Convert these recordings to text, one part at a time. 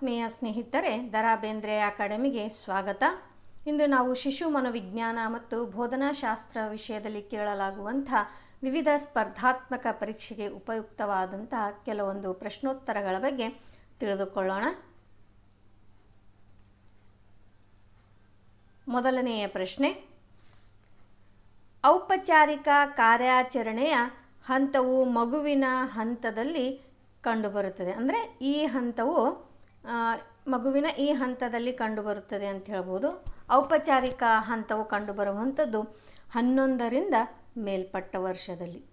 ಆತ್ಮೀಯ ಸ್ನೇಹಿತರೆ ದರಾ ಬೇಂದ್ರೆ ಅಕಾಡೆಮಿಗೆ ಸ್ವಾಗತ. ಇಂದು ನಾವು ಶಿಶು ಮನೋವಿಜ್ಞಾನ ಮತ್ತು ಬೋಧನಾಶಾಸ್ತ್ರ ವಿಷಯದಲ್ಲಿ ಕೇಳಲಾಗುವಂಥ ವಿವಿಧ ಸ್ಪರ್ಧಾತ್ಮಕ ಪರೀಕ್ಷೆಗೆ ಉಪಯುಕ್ತವಾದಂತಹ ಕೆಲವೊಂದು ಪ್ರಶ್ನೋತ್ತರಗಳ ಬಗ್ಗೆ ತಿಳಿದುಕೊಳ್ಳೋಣ. ಮೊದಲನೆಯ ಪ್ರಶ್ನೆ, ಔಪಚಾರಿಕ ಕಾರ್ಯಾಚರಣೆಯ ಹಂತವು ಮಗುವಿನ ಹಂತದಲ್ಲಿ ಕಂಡುಬರುತ್ತದೆ. ಅಂದರೆ ಈ ಹಂತವು ಮಗುವಿನ ಈ ಹಂತದಲ್ಲಿ ಕಂಡುಬರುತ್ತದೆ ಅಂತ ಹೇಳ್ಬೋದು. ಔಪಚಾರಿಕ ಹಂತವು ಕಂಡುಬರುವಂಥದ್ದು ಹನ್ನೊಂದರಿಂದ ಮೇಲ್ಪಟ್ಟ ವರ್ಷದಲ್ಲಿ.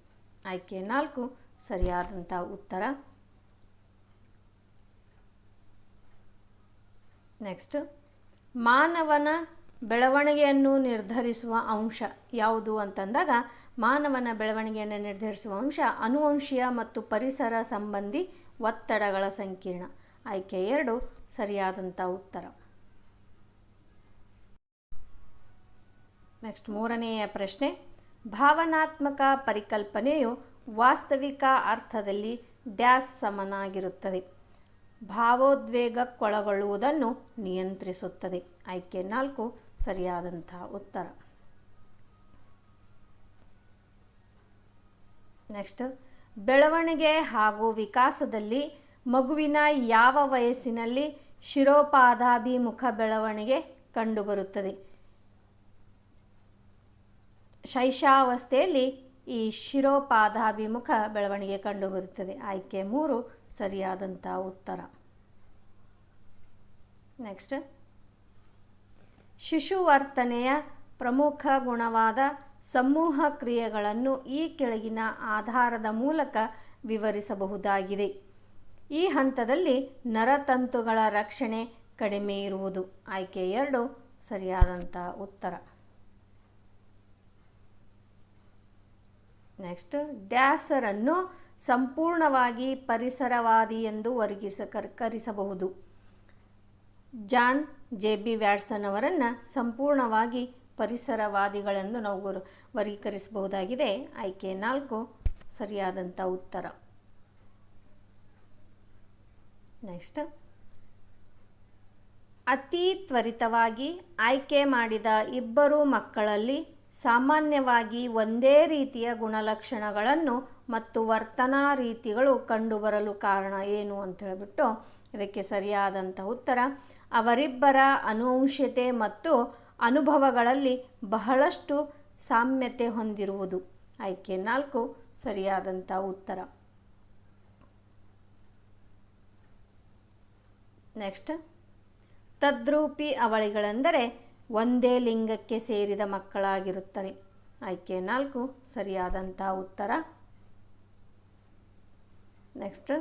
ಆಯ್ಕೆ ನಾಲ್ಕು, ಸರಿಯಾದಂಥ ಉತ್ತರ. ನೆಕ್ಸ್ಟ್ ಮಾನವನ ಬೆಳವಣಿಗೆಯನ್ನು ನಿರ್ಧರಿಸುವ ಅಂಶ ಯಾವುದು ಅಂತಂದಾಗ, ಮಾನವನ ಬೆಳವಣಿಗೆಯನ್ನು ನಿರ್ಧರಿಸುವ ಅಂಶ ಅನುವಂಶೀಯ ಮತ್ತು ಪರಿಸರ ಸಂಬಂಧಿ ಒತ್ತಡಗಳ ಸಂಕೀರ್ಣ. ಆಯ್ಕೆ ಎರಡು ಸರಿಯಾದಂಥ ಉತ್ತರ. ನೆಕ್ಸ್ಟ್ ಮೂರನೆಯ ಪ್ರಶ್ನೆ. ಭಾವನಾತ್ಮಕ ಪರಿಕಲ್ಪನೆಯು ವಾಸ್ತವಿಕ ಅರ್ಥದಲ್ಲಿ ಡ್ಯಾಸ್ ಸಮನಾಗಿರುತ್ತದೆ. ಭಾವೋದ್ವೇಗಕ್ಕೊಳಗೊಳ್ಳುವುದನ್ನು ನಿಯಂತ್ರಿಸುತ್ತದೆ. ಆಯ್ಕೆ ನಾಲ್ಕು ಸರಿಯಾದಂಥ ಉತ್ತರ. ನೆಕ್ಸ್ಟ್ ಬೆಳವಣಿಗೆ ಹಾಗೂ ವಿಕಾಸದಲ್ಲಿ ಮಗುವಿನ ಯಾವ ವಯಸ್ಸಿನಲ್ಲಿ ಶಿರೋಪಾದಾಭಿಮುಖ ಬೆಳವಣಿಗೆ ಕಂಡುಬರುತ್ತದೆ? ಶೈಶಾವಸ್ಥೆಯಲ್ಲಿ ಈ ಶಿರೋಪಾದಾಭಿಮುಖ ಬೆಳವಣಿಗೆ ಕಂಡುಬರುತ್ತದೆ. ಆಯ್ಕೆ ಮೂರು, ಸರಿಯಾದಂಥ ಉತ್ತರ. ನೆಕ್ಸ್ಟ್ ಶಿಶುವರ್ತನೆಯ ಪ್ರಮುಖ ಗುಣವಾದ ಸಮೂಹ ಕ್ರಿಯೆಗಳನ್ನು ಈ ಕೆಳಗಿನ ಆಧಾರದ ಮೂಲಕ ವಿವರಿಸಬಹುದಾಗಿದೆ. ಈ ಹಂತದಲ್ಲಿ ನರತಂತುಗಳ ರಕ್ಷಣೆ ಕಡಿಮೆ ಇರುವುದು. ಆಯ್ಕೆ ಎರಡು ಸರಿಯಾದಂಥ ಉತ್ತರ. ನೆಕ್ಸ್ಟ್, ಡ್ಯಾಸರನ್ನು ಸಂಪೂರ್ಣವಾಗಿ ಪರಿಸರವಾದಿ ಎಂದು ವರ್ಗಿಸ, ಕರ್- ಕರಿಸಬಹುದು. ಜಾನ್ ಜೆ ಬಿ ವ್ಯಾಟ್ಸನ್ ಅವರನ್ನು ಸಂಪೂರ್ಣವಾಗಿ ಪರಿಸರವಾದಿಗಳೆಂದು ನಾವು ವರ್ಗೀಕರಿಸಬಹುದಾಗಿದೆ. ಆಯ್ಕೆ ನಾಲ್ಕು ಸರಿಯಾದಂಥ ಉತ್ತರ. ನೆಕ್ಸ್ಟ್ ಅತಿ ತ್ವರಿತವಾಗಿ ಆಯ್ಕೆ ಮಾಡಿದ ಇಬ್ಬರು ಮಕ್ಕಳಲ್ಲಿ ಸಾಮಾನ್ಯವಾಗಿ ಒಂದೇ ರೀತಿಯ ಗುಣಲಕ್ಷಣಗಳನ್ನು ಮತ್ತು ವರ್ತನಾ ರೀತಿಗಳು ಕಂಡುಬರಲು ಕಾರಣ ಏನು ಅಂತ ಹೇಳಿಬಿಟ್ಟು ಇದಕ್ಕೆ ಸರಿಯಾದಂಥ ಉತ್ತರ. ಅವರಿಬ್ಬರ ಅನುವಂಶ್ಯತೆ ಮತ್ತು ಅನುಭವಗಳಲ್ಲಿ ಬಹಳಷ್ಟು ಸಾಮ್ಯತೆ ಹೊಂದಿರುವುದು. ಆಯ್ಕೆ ನಾಲ್ಕು, ಸರಿಯಾದಂಥ ಉತ್ತರ. ನೆಕ್ಸ್ಟ್ ತದ್ರೂಪಿ ಅವಳಿಗಳೆಂದರೆ ಒಂದೇ ಲಿಂಗಕ್ಕೆ ಸೇರಿದ ಮಕ್ಕಳಾಗಿರುತ್ತವೆ. ಆಯ್ಕೆ ನಾಲ್ಕು, ಸರಿಯಾದಂಥ ಉತ್ತರ. ನೆಕ್ಸ್ಟ್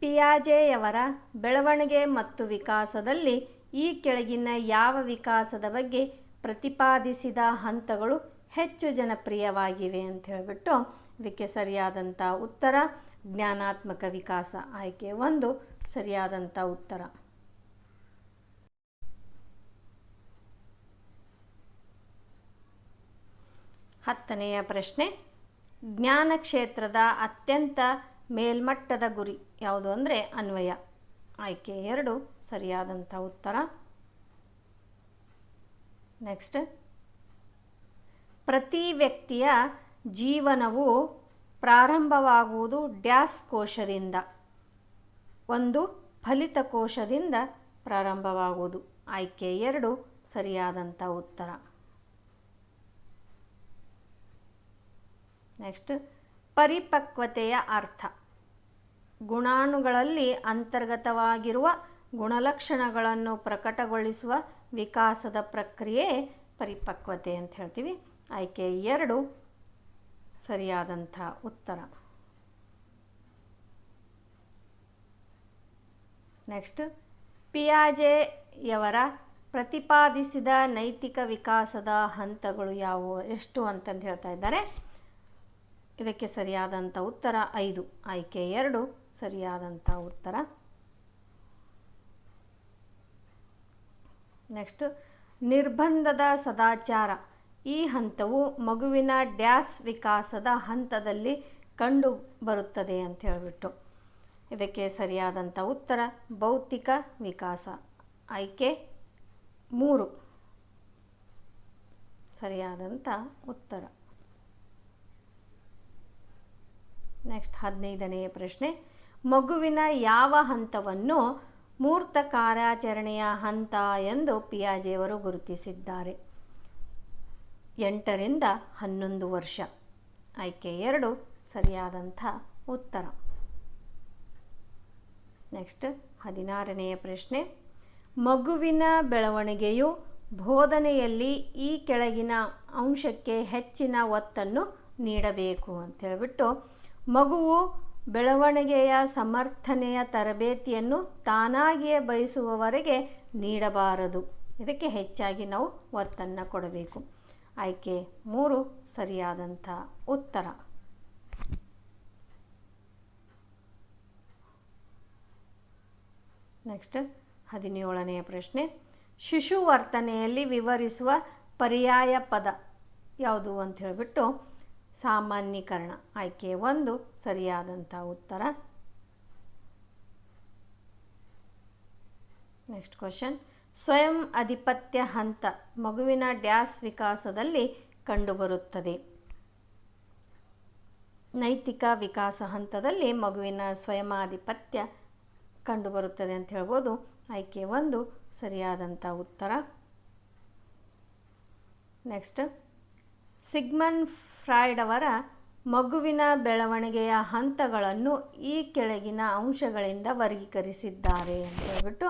ಪಿಯಾಜೆಯವರ ಬೆಳವಣಿಗೆ ಮತ್ತು ವಿಕಾಸದಲ್ಲಿ ಈ ಕೆಳಗಿನ ಯಾವ ವಿಕಾಸದ ಬಗ್ಗೆ ಪ್ರತಿಪಾದಿಸಿದ ಹಂತಗಳು ಹೆಚ್ಚು ಜನಪ್ರಿಯವಾಗಿವೆ ಅಂತ ಹೇಳಿಬಿಟ್ಟು ಇದಕ್ಕೆ ಸರಿಯಾದಂಥ ಉತ್ತರ, ಜ್ಞಾನಾತ್ಮಕ ವಿಕಾಸ. ಆಯ್ಕೆ ಒಂದು ಸರಿಯಾದಂಥ ಉತ್ತರ. ಹತ್ತನೆಯ ಪ್ರಶ್ನೆ, ಜ್ಞಾನ ಕ್ಷೇತ್ರದ ಅತ್ಯಂತ ಮೇಲ್ಮಟ್ಟದ ಗುರಿ ಯಾವುದು ಅಂದರೆ ಅನ್ವಯ. ಆಯ್ಕೆ ಎರಡು ಸರಿಯಾದಂಥ ಉತ್ತರ. ನೆಕ್ಸ್ಟ್ ಪ್ರತಿ ವ್ಯಕ್ತಿಯ ಜೀವನವು ಪ್ರಾರಂಭವಾಗುವುದು ಡ್ಯಾಸ್ ಕೋಶದಿಂದ. ಒಂದು ಫಲಿತ ಕೋಶದಿಂದ ಪ್ರಾರಂಭವಾಗುವುದು. ಆಯ್ಕೆ ಎರಡು, ಸರಿಯಾದಂಥ ಉತ್ತರ. ನೆಕ್ಸ್ಟ್, ಪರಿಪಕ್ವತೆಯ ಅರ್ಥ. ಗುಣಾಣುಗಳಲ್ಲಿ ಅಂತರ್ಗತವಾಗಿರುವ ಗುಣಲಕ್ಷಣಗಳನ್ನು ಪ್ರಕಟಗೊಳಿಸುವ ವಿಕಾಸದ ಪ್ರಕ್ರಿಯೆ ಪರಿಪಕ್ವತೆ ಅಂತ ಹೇಳ್ತೀವಿ. ಆಯ್ಕೆ ಎರಡು, ಸರಿಯಾದಂಥ ಉತ್ತರ. ನೆಕ್ಸ್ಟ್ ಪಿಯಾಜೆಯವರ ಪ್ರತಿಪಾದಿಸಿದ ನೈತಿಕ ವಿಕಾಸದ ಹಂತಗಳು ಯಾವುವು? ಎಷ್ಟು ಅಂತಂದು ಹೇಳ್ತಾ ಇದ್ದಾರೆ. ಇದಕ್ಕೆ ಸರಿಯಾದಂಥ ಉತ್ತರ ಐದು. ಆಯ್ಕೆ ಎರಡು, ಸರಿಯಾದಂಥ ಉತ್ತರ. ನೆಕ್ಸ್ಟ್ ನಿರ್ಬಂಧದ ಸದಾಚಾರ. ಈ ಹಂತವು ಮಗುವಿನ ಡ್ಯಾಸ್ ವಿಕಾಸದ ಹಂತದಲ್ಲಿ ಕಂಡು ಬರುತ್ತದೆ ಅಂತ ಹೇಳಿಬಿಟ್ಟು. ಇದಕ್ಕೆ ಸರಿಯಾದಂಥ ಉತ್ತರ, ಭೌತಿಕ ವಿಕಾಸ. ಆಯ್ಕೆ ಮೂರು. ಸರಿಯಾದಂಥ ಉತ್ತರ. ನೆಕ್ಸ್ಟ್ ಹದಿನೈದನೆಯ ಪ್ರಶ್ನೆ. ಮಗುವಿನ ಯಾವ ಹಂತವನ್ನು ಮೂರ್ತ ಕಾರ್ಯಾಚರಣೆಯ ಹಂತ ಎಂದು ಪಿಯಾಜೆಯವರು ಗುರುತಿಸಿದ್ದಾರೆ. ಎಂಟರಿಂದ ಹನ್ನೊಂದು ವರ್ಷ. ಆಯ್ಕೆ ಎರಡು, ಸರಿಯಾದಂಥ ಉತ್ತರ. ನೆಕ್ಸ್ಟ್ ಹದಿನಾರನೆಯ ಪ್ರಶ್ನೆ. ಮಗುವಿನ ಬೆಳವಣಿಗೆಯು ಬೋಧನೆಯಲ್ಲಿ ಈ ಕೆಳಗಿನ ಅಂಶಕ್ಕೆ ಹೆಚ್ಚಿನ ಒತ್ತನ್ನು ನೀಡಬೇಕು ಅಂತ ಹೇಳ್ಬಿಟ್ಟು ಮಗುವು ಬೆಳವಣಿಗೆಯ ಸಮರ್ಥನೆಯ ತರಬೇತಿಯನ್ನು ತಾನಾಗಿಯೇ ಬಯಸುವವರೆಗೆ ನೀಡಬಾರದು. ಇದಕ್ಕೆ ಹೆಚ್ಚಾಗಿ ನಾವು ಒತ್ತನ್ನು ಕೊಡಬೇಕು. ಆಯ್ಕೆ ಮೂರು, ಸರಿಯಾದಂಥ ಉತ್ತರ. ನೆಕ್ಸ್ಟ್ ಹದಿನೇಳನೆಯ ಪ್ರಶ್ನೆ. ಶಿಶು ವರ್ತನೆಯಲ್ಲಿ ವಿವರಿಸುವ ಪರ್ಯಾಯ ಪದ ಯಾವುದು ಅಂತ ಹೇಳಿಬಿಟ್ಟು ಸಾಮಾನ್ಯೀಕರಣ. ಆಯ್ಕೆ ಒಂದು, ಸರಿಯಾದಂಥ ಉತ್ತರ. Next question. ಸ್ವಯಂ ಅಧಿಪತ್ಯ ಹಂತ ಮಗುವಿನ ಡ್ಯಾಸ್ ವಿಕಾಸದಲ್ಲಿ ಕಂಡುಬರುತ್ತದೆ. ನೈತಿಕ ವಿಕಾಸ ಹಂತದಲ್ಲಿ ಮಗುವಿನ ಸ್ವಯಮಾಧಿಪತ್ಯ ಕಂಡುಬರುತ್ತದೆ ಅಂತ ಹೇಳ್ಬೋದು. ಆಯ್ಕೆ ಒಂದು ಸರಿಯಾದಂಥ ಉತ್ತರ. ನೆಕ್ಸ್ಟ್ ಸಿಗ್ಮನ್ ಫ್ರಾಯ್ಡ್ ಅವರ ಮಗುವಿನ ಬೆಳವಣಿಗೆಯ ಹಂತಗಳನ್ನು ಈ ಕೆಳಗಿನ ಅಂಶಗಳಿಂದ ವರ್ಗೀಕರಿಸಿದ್ದಾರೆ ಅಂತ ಹೇಳ್ಬಿಟ್ಟು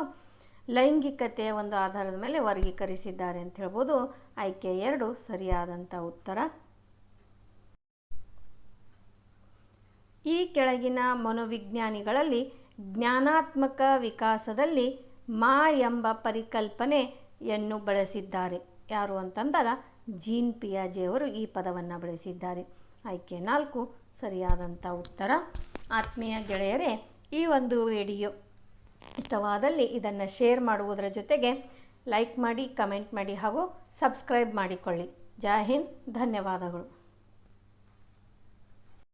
ಲೈಂಗಿಕತೆಯ ಒಂದು ಆಧಾರದ ಮೇಲೆ ವರ್ಗೀಕರಿಸಿದ್ದಾರೆ ಅಂತ ಹೇಳ್ಬೋದು. ಆಯ್ಕೆ ಎರಡು ಸರಿಯಾದಂಥ ಉತ್ತರ. ಈ ಕೆಳಗಿನ ಮನೋವಿಜ್ಞಾನಿಗಳಲ್ಲಿ ಜ್ಞಾನಾತ್ಮಕ ವಿಕಾಸದಲ್ಲಿ ಮಾ ಎಂಬ ಪರಿಕಲ್ಪನೆಯನ್ನು ಬಳಸಿದ್ದಾರೆ. ಯಾರು ಅಂತಂದಾಗ ಜೀನ್ ಪಿಯಾಜೆಯವರು ಈ ಪದವನ್ನು ಬಳಸಿದ್ದಾರೆ. ಆಯ್ಕೆ ನಾಲ್ಕು ಸರಿಯಾದಂಥ ಉತ್ತರ. ಆತ್ಮೀಯ ಗೆಳೆಯರೇ, ಈ ಒಂದು ವಿಡಿಯೋ ಇಷ್ಟವಾದಲ್ಲಿ ಇದನ್ನು ಶೇರ್ ಮಾಡುವುದರ ಜೊತೆಗೆ ಲೈಕ್ ಮಾಡಿ, ಕಮೆಂಟ್ ಮಾಡಿ ಹಾಗೂ ಸಬ್ಸ್ಕ್ರೈಬ್ ಮಾಡಿಕೊಳ್ಳಿ. ಜೈ ಹಿಂದ್, ಧನ್ಯವಾದಗಳು.